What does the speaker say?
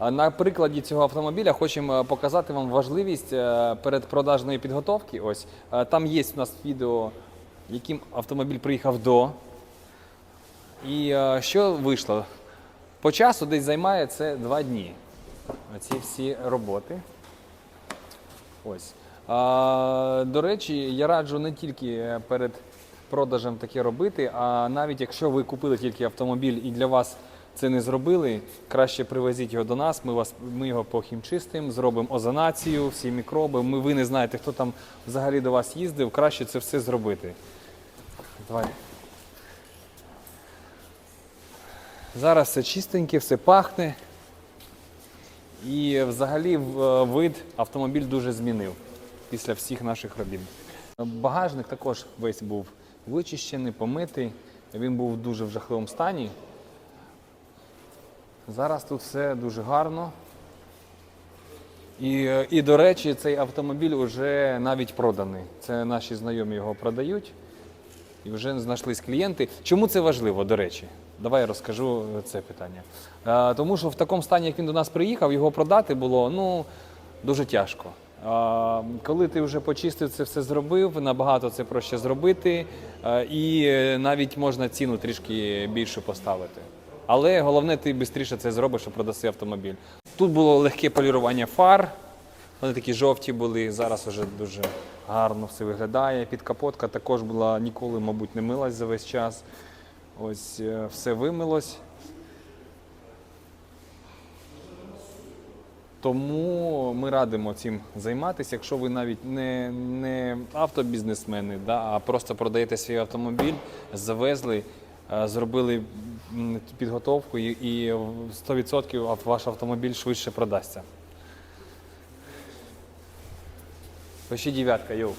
На прикладі цього автомобіля хочемо показати вам важливість е, передпродажної підготовки. Ось е, там є у нас відео, яким автомобіль приїхав до. І е, що вийшло? По часу десь займає це два дні. Ці всі роботи. Ось. А, до речі, я раджу не тільки перед продажем таке робити, а навіть якщо ви купили тільки автомобіль і для вас це не зробили, краще привезіть його до нас. Ми вас ми його похімчистимо, зробимо озонацію, всі мікроби. Ми ви не знаєте, хто там взагалі до вас їздив. Краще це все зробити. Давай. Зараз все чистеньке, все пахне. І взагалі е, вид автомобіль дуже змінив після всіх наших робіт. Багажник також весь був вичищений, помитий. Він був дуже в жахливому стані. Зараз тут все дуже гарно. І, е, і до речі, цей автомобіль вже навіть проданий. Це наші знайомі його продають. І вже знайшлись клієнти. Чому це важливо, до речі? Давай я розкажу е, це питання. Е, тому що в такому стані, як він до нас приїхав, його продати було ну, дуже тяжко. А, коли ти вже почистив це все зробив, набагато це проще зробити, е, і е, навіть можна ціну трішки більшу поставити. Але головне, ти швидше це зробиш і продаси автомобіль. Тут було легке полірування фар, вони такі жовті були, зараз вже дуже гарно все виглядає. Підкапотка також була ніколи, мабуть, не милась за весь час. Ось е, все вимилось. Тому ми радимо цим займатися, якщо ви навіть не, не автобізнесмени, да, а просто продаєте свій автомобіль, завезли, зробили підготовку і, і 100% ваш автомобіль швидше продасться. Пиши дев'ятка, йоу.